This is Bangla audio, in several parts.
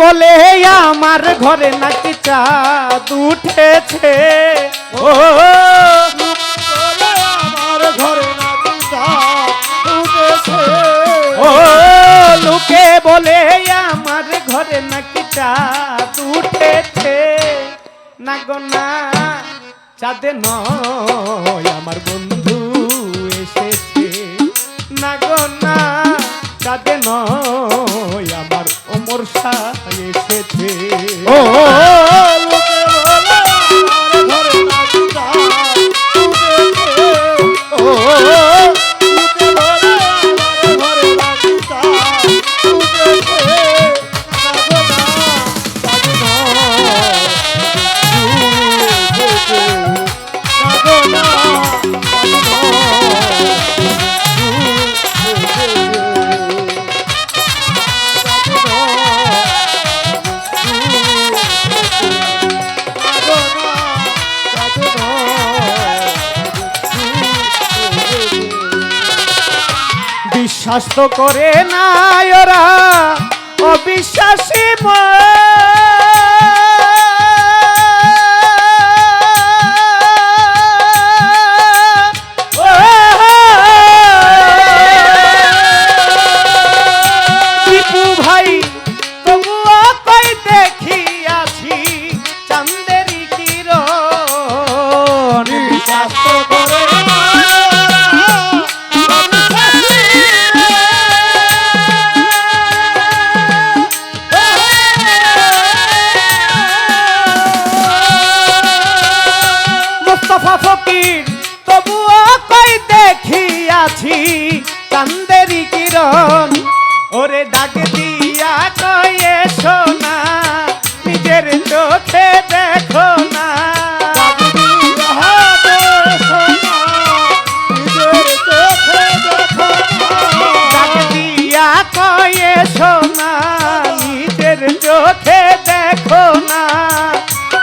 বলে আমার ঘরে নাকি চাঁদ উঠেছে। ও আমার ঘরে নাকি চাঁদ উঠেছে। ও লোকে বলে আমার ঘরে নাকি চাঁদ উঠেছে। না গো না চাঁদে নয় আমার বন্ধু বিশ্বাস তো করে না ওরা। অবিশ্বাসী দীপু আছি চান্দেরি কিরণ। ওরে ডাক দিয়া কয়ে শোনা নিজের চোখে দেখো না। কয়ে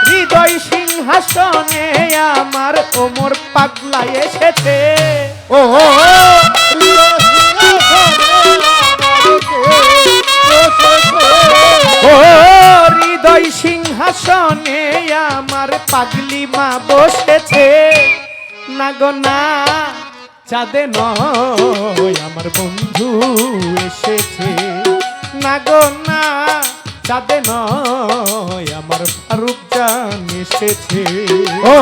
হৃদয় সিংহাসনে আমার ওমর পাগলা এসেছে। ও ও হৃদয় সিংহাসনে আমার পাগলি মা বসেছে না গো না চাঁদে নয় আমার বন্ধু এসেছে না গো না চাঁদে নয় আমার ফারুক জান এসেছে ও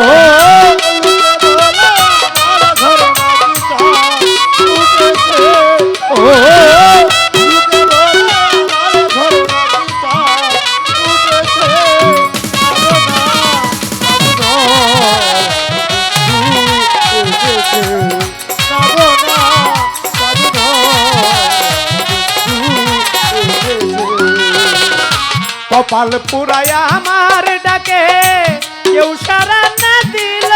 কপাল পুরায় আমার ডাকে কেউ সারা না দিল।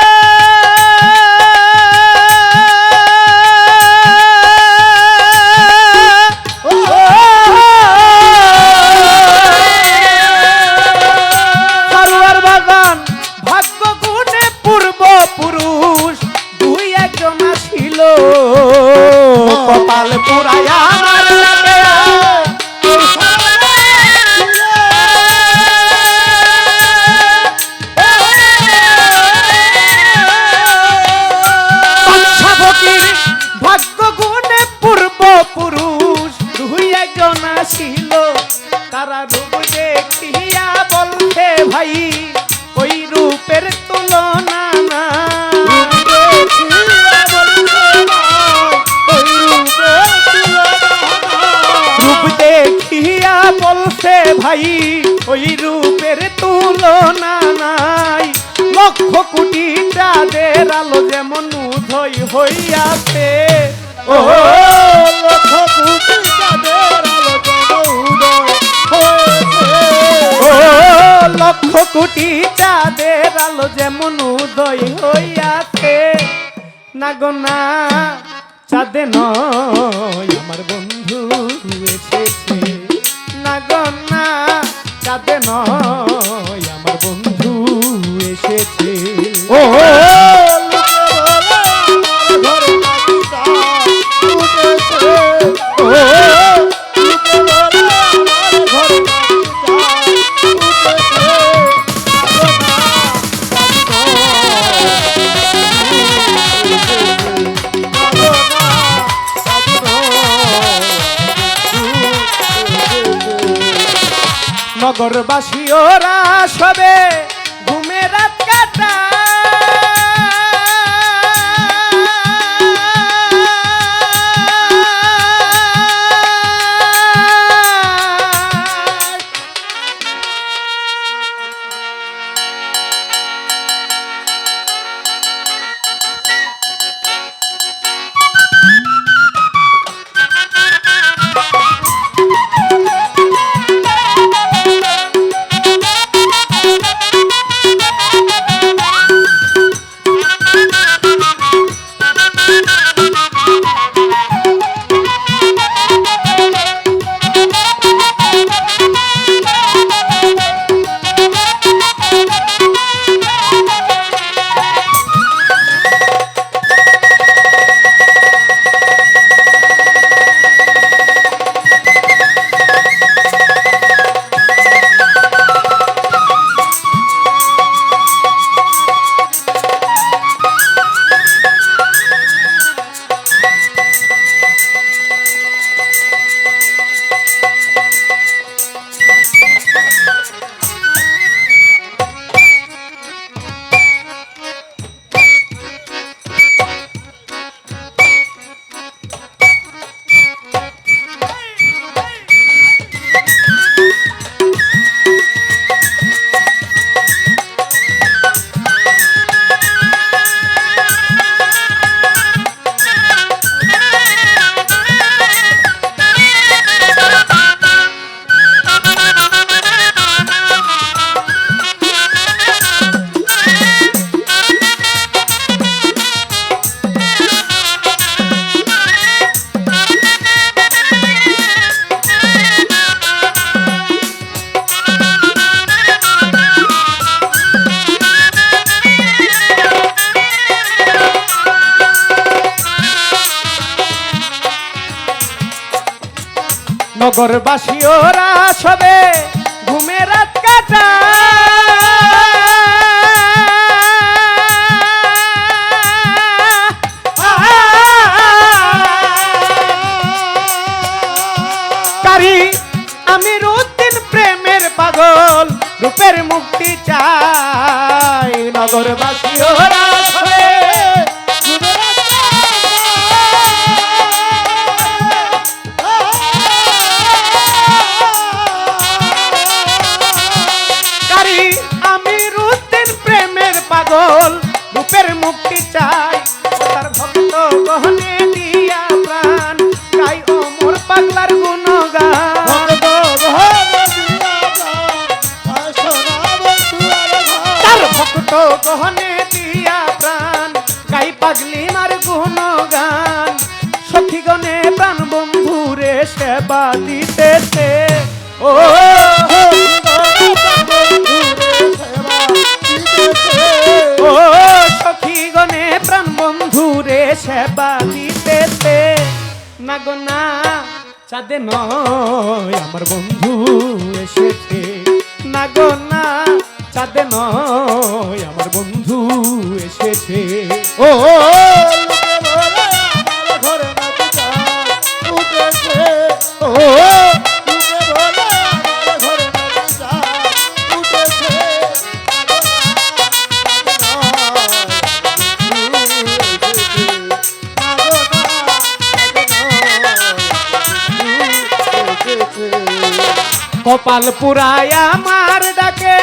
ছিল কপাল পুরায় আমার কোটি চাঁদের যেমন উদয় হইয়াছে। না গো না, চাঁদে নয়, আমার বন্ধু এসেছে। না গো না, চাঁদে নয়, আমার বন্ধু এসেছে। ও নগরবাসী ওরা সবে নগরবাসী, ওরা সবে ঘুমে রাত কাটা কারি আমির উদ্দিন প্রেমের পাগল, রূপের মুক্তি চাই। নগরবাসী, ওরা সবে রূপের মুক্তি চাই। তার ভক্ত গহনে দিয়া প্রাণ। গাই অমর পাগলার গুণগান। তার ভক্ত গহনে দিয়া প্রাণ। গাই পাগলি মার গুণগান। সখীগণে প্রাণ বন্ধুরে সেবা দিতেছে। ও ও বন্ধুরে না গো না চাঁদে নয় আমার বন্ধু এসেছে না গো না চাঁদে নয় আমার বন্ধু এসেছে ও কপাল পুরায় আমার ডাকে,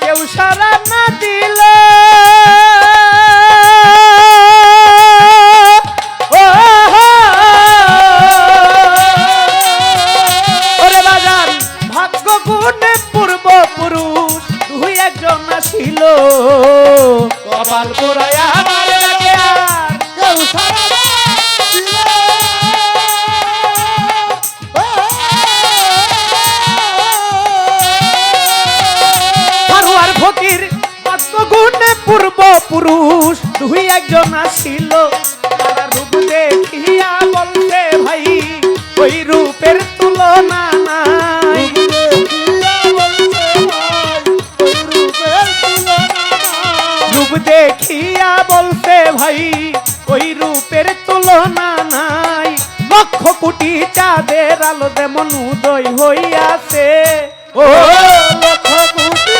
কেউ সারা না দিল। ও ওরে বাজান, ভাগ্য গুণে পূর্ব পুরুষ দুই একজন আসিল, তারা রূপ দেখিয়া বলতে ভাই, ওই রূপের তুলনা নাই। রূপ দেখিয়া বলতে ভাই, ওই রূপের তুলনা নাই। লক্ষ কোটি চাঁদের আলো যেমন উদয় হইয়াছে, ও এসেছে না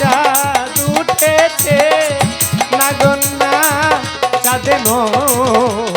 চাঁদ উঠেছে। নাগন্না চাঁদে নয়